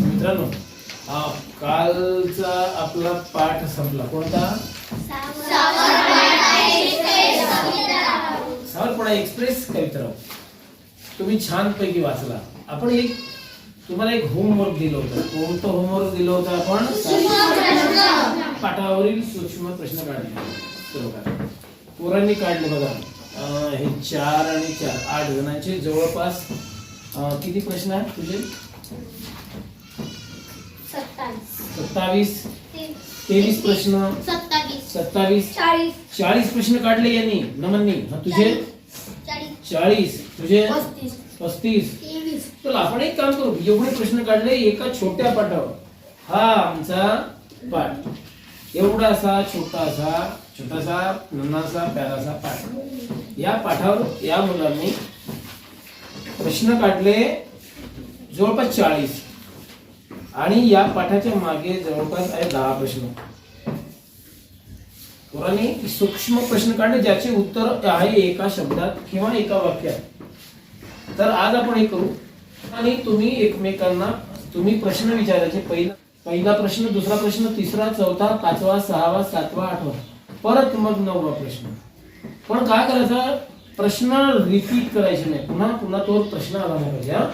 मित्रांनो कालचा आपला पाठ संपला. कोणता? सावरपणा एक्सप्रेस कविताराव तुम्ही छान पैकी वाचला. आपण एक तुम्हाला एक होमवर्क दिलं होतं. कोणतं होमवर्क दिलं होतं आपण? पाठावरील सूक्ष्म प्रश्न काढले. पोरांनी काढले बघा. हे चार आणि चार. आठ जणांचे जवळपास किती प्रश्न आहेत तुझे? सत्तावीस. तेवीस प्रश्न. सत्तावीस. सत्तावीस. चाळीस. प्रश्न काढले यांनी. नमननी. हा तुझे? चाळीस. तुझे? पस्तीस. चला आपण एक काम करू. एवढे प्रश्न काढले एका छोट्या पाठावर. हा आमचा पाठ. एवढासा छोटासा छोटासा नन्नासा प्यारासा पाठ. या पाठावर या मुलांनी प्रश्न काढले जवळपास चाळीस. आणि या पाठाच्या मागे जवळपास आहे दहा प्रश्न. पोरांनी सूक्ष्म प्रश्न काढले ज्याचे उत्तर आहे एका शब्दात किंवा एका वाक्यात. तर आज आपण हे करू. आणि तुम्ही एकमेकांना तुम्ही प्रश्न विचारायचे पहिला पहिला प्रश्न दुसरा प्रश्न तिसरा चौथा पाचवा सहावा सातवा आठवा. परत मग नववा प्रश्न. पण काय करायचं? प्रश्न रिपीट करायचे नाही. पुन्हा पुन्हा तो प्रश्न आला नाही पाहिजे हा?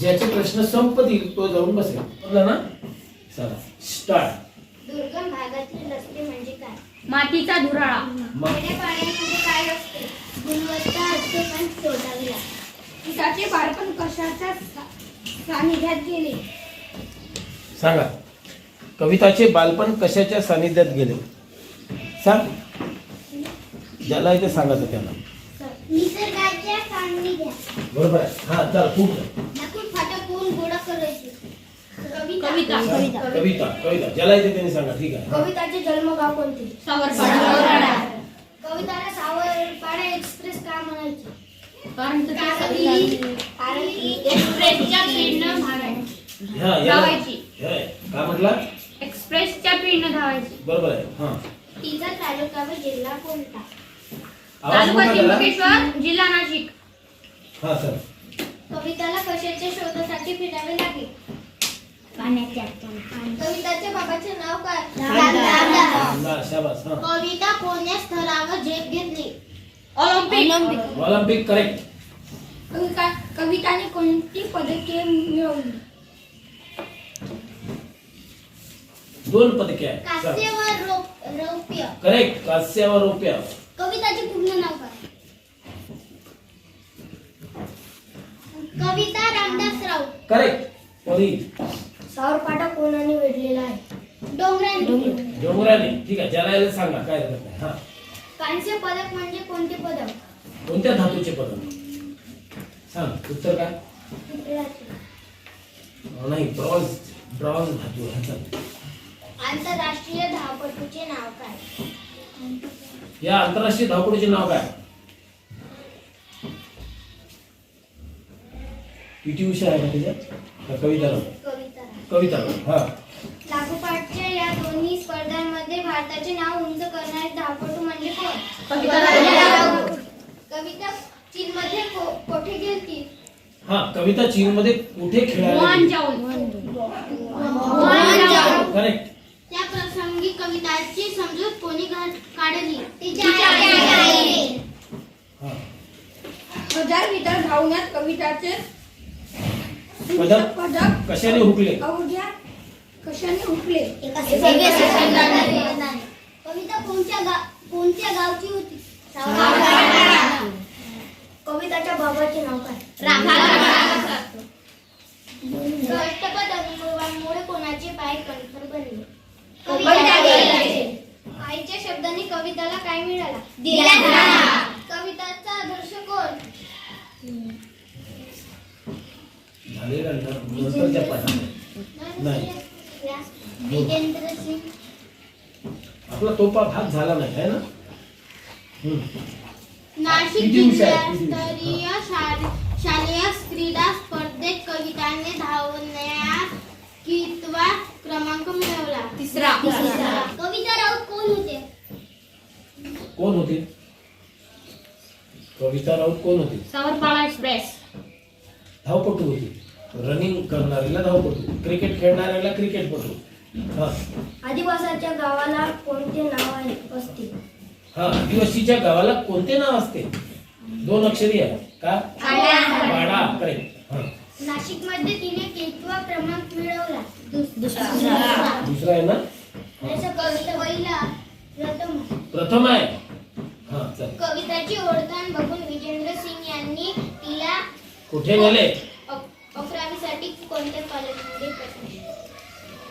ज्याचे प्रश्न संपतील तो जाऊन बसेल. बघला ना? चला स्टार्ट दुर्गम भागातील रस्ते म्हणजे काय? मातीचा धुराळा. काय असते? गुणवत्ता असते पण शोधावी लागते. पिकाचे बाळपण कशाच्या सानिध्यात गेले? सांगा. कविताचे बालपण कशाच्या सानिध्यात गेले? सांग. ज्याला इथे सांगायचं त्याला. बरोबर आहे. हा चल खूप कविता. कविता. कविता. कविता ज्याला इथे त्यांनी सांगा ठीक आहे. हा. कविताचे जन्मगाव कोणते? सावरपाडा. कविताला सावरपाडा एक्सप्रेस का म्हणायचे? कारण तर कारण ते की- कारण की एक्सप्रेसच्या स्पीडनं धावायची काय म्हटला? एक्सप्रेसच्या स्पीडनं धावायची. बरोबर आहे हा. तिचा तालुका व जिल्हा कोणता? आवाज तालुका मोठा करा. त्र्यंबकेश्वर जिल्हा नाशिक. हा सर. कविताला कशाच्या शोधासाठी फिरावे लागेल? कविताच्या बाबाचे नाव काय? शाबास हा. कविता कोण्या स्तरावर झेप घेतली? ऑलिम्पिक. ऑलिम्पिक करेक्ट कविता कविताने कोणती पदके मिळवली? दोन पदके आहेत. कास्य व रौ- रौप्य. करेक्ट कास्यावर रुपया. कविताचे पूर्ण नाव काय? कविता रामदास राऊत. करेक्ट परी सावरपाटा कोणाने वेढलेला आहे? डोंगराने. डोंगराने. ठीक आहे. ज्याला याला सांगा. काय हरकत नाही. हा. कांस्य पदक म्हणजे कोणते पदक? कोणत्या धातूचे पदक? सांग. उत्तर काय? नाही. ब्रॉन्झ ब्रॉन्झ धातू आहे. चल. आंतरराष्ट्रीय धावपटूचे नाव काय? या आंतरराष्ट्रीय धावपडीचे नाव काय? पीटी उषा आहे का त्याच्यात? का कविता कविता कविता हा. लागोपाठच्या या दोन्ही स्पर्धांमध्ये भारताचे नाव उंच करणारे धावपटू म्हणजे कोण? कविता चीनमध्ये को- कोठे गेलती हा कविता चीन मध्ये कुठे खेळायला गेली? करेक्ट कोणी काढली. हा. हजार मीटर धावण्यात कविताचे पदक पदक. कशाने हुकले? अवघ्या कशाने हुकले? कविता कोणत्या गा- कोणत्या गावची होती? कविताच्या बाबाचे नाव काय? अष्टपद अनुक्रमांमुळे कोणाचे पाय कंठर बनले? आईच्या शब्दांनी कविताला काय मिळाला? कविताचा आदर्श कोण? नाही. विजेंद्र सिंग आपला तोपा भाग झाला नाही आहे ना. नाशिक किती हुशार आहे, किती जिल्हास्तरीय शाले- शालेय क्रीडा स्पर्धेत कविताने धावण्यात कितवा क्रमांक मिळवला? तिसरा कविता राऊत कोण होते कोण होते? कविता राऊत कोण होते? सावरपाडा एक्सप्रेस धावपटू होती. रनिंग करणाऱ्याला धावपटू. क्रिकेट खेळणाऱ्याला क्रिकेटपटू हा. आदिवासाच्या गावाला कोणते नाव आहे? असते. हा आदिवासीच्या गावाला कोणते नाव असते? दोन अक्षरी आहे का? पाडा. करेक्ट हा. नाशिकमध्ये तिने कितवा क्रमांक मिळवला. दुसरा. आहे ना? कविता पहिला प्रथम. प्रथम आहे हा चल कविताची ओळखाण बघून विजेंद्र सिंग यांनी तिला कुठे गेले? साठी कोणत्या कॉलेजमध्ये प्रवेश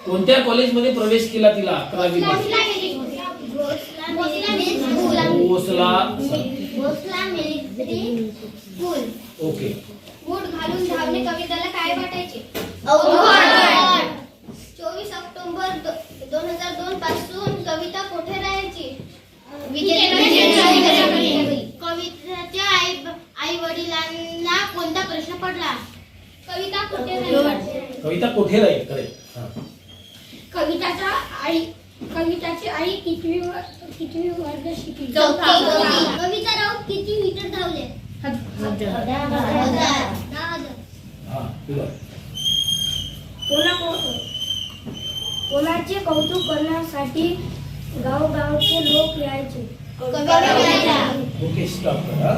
कोणत्या कॉलेजमध्ये प्रवेश केला तिला अकरावी भोसला ओके. घालून धावणे कविताला काय वाटायचे? चोवीस ऑक्टोबर दोन हजार दोन पासून कविता कुठे राहायची कविताच्या आई आई वडिलांना कोणता प्रश्न पडला कविता कुठे राहायची कविता कुठे राहील? करेक्ट हा. कविताचा आई कविताची आई कितवी वर- कितवी वर्ग शिकली? कविता राऊत किती मीटर धावले? दहा हजार. हा तुला. कोणा कोणाचे कौतुक करण्यासाठी गावगावचे लोक यायचे. ओके स्टॉप करा